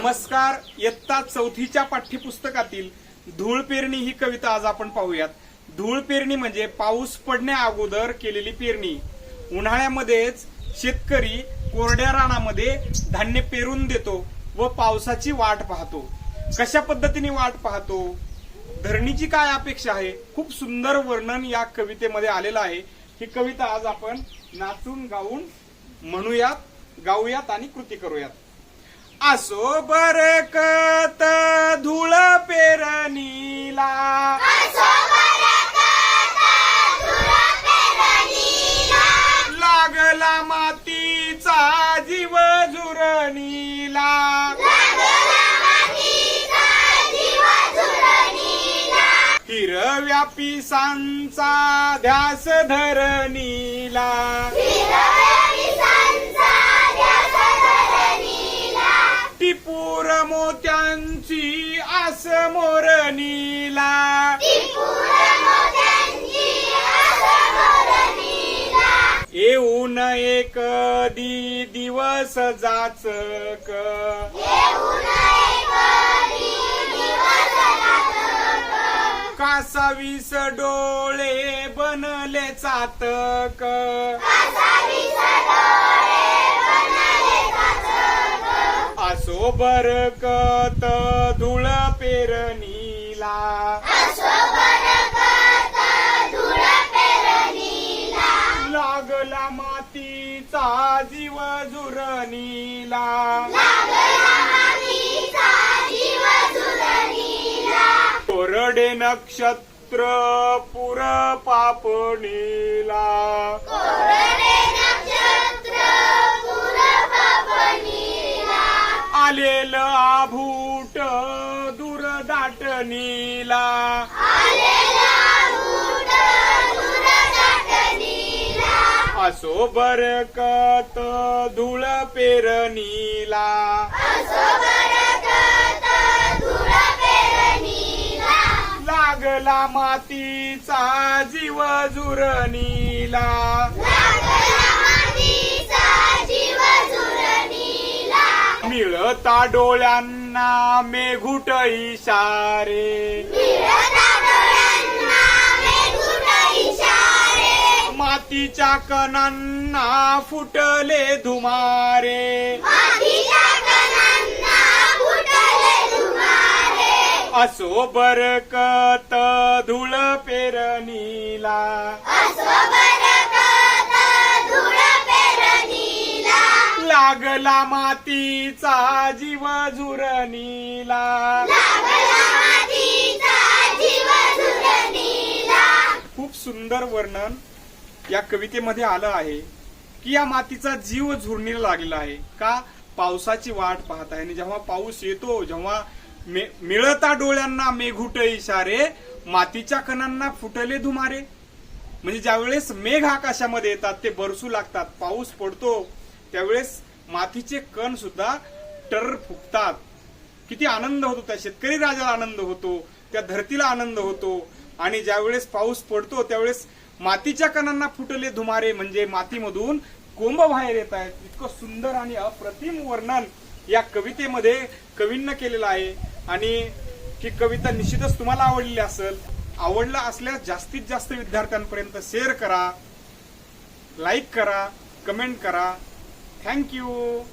नमस्कार इयत्ता चौथीच्या पाठ्यपुस्तकातील धूळ पेरणी ही कविता आज आपण पाहूयात. धूळ पेरणी म्हणजे पाऊस पडण्या अगोदर केलेली पेरणी. उन्हाळ्यामध्येच शेतकरी कोरड्या रानामध्ये धान्य पेरून देतो व पावसाची वाट पाहतो. कशा पद्धतीने वाट पाहतो? धरणीची काय अपेक्षा आहे? खूप सुंदर वर्णन या कवितेमध्ये आलेलं आहे. ही कविता आज आपण नाचून गाऊन म्हणूयात गाऊयात आणि कृती करूयात. असो बरकत धूळ पेरणीला. लागला मातीचा जीव जुरणीला हिरव्या पिसांचा ध्यास धरणीला. टिपूर मोत्यांची आस मोरणीला. येऊन एक दी दिवस जाचक. कासावीस डोळे बनले चातक. बरकत धुळ पेरणीला. लागला मातीचा जीव जुरणीला. कोरडे नक्षत्र पुर पापणीला आलेल आभूट दूर दाटणीला असो बरकत धूळ पेरणीला. लागला मातीचा जीव जुरणीला मिळता डोळ्यांना मेघुट इशारे मातीच्या कणांना फुटले धुमारे. असो बरकत धूळ पेरणीला. लागला मातीचा जीव झुरणीला. खूप सुंदर वर्णन या कवितेमध्ये आलं आहे की या मातीचा जीव झुरणीला लागलेला आहे. का? पावसाची वाट पाहत आहे. आणि जेव्हा पाऊस येतो जेव्हा मे- मिळता डोळ्यांना मेघुट इशारे मातीच्या कणांना फुटले धुमारे. म्हणजे ज्यावेळेस मेघ आकाशामध्ये येतात ते बरसू लागतात. पाऊस पडतो त्यावेळेस मातीचे कण सुद्धा टर फुकतात. किती आनंद होतो त्या शेतकरी राजाला आनंद होतो त्या धरतीला आनंद होतो. आणि ज्यावेळेस पाऊस पडतो त्यावेळेस मातीच्या कणांना फुटले धुमारे म्हणजे मातीमधून कोंब बाहेर येत आहेत. इतकं सुंदर आणि अप्रतिम वर्णन या कवितेमध्ये कवींना केलेलं आहे. आणि ही कविता निश्चितच तुम्हाला आवडलेली असेल आवडला असल्यास जास्तीत जास्त विद्यार्थ्यांपर्यंत शेअर करा लाईक करा कमेंट करा. Thank you.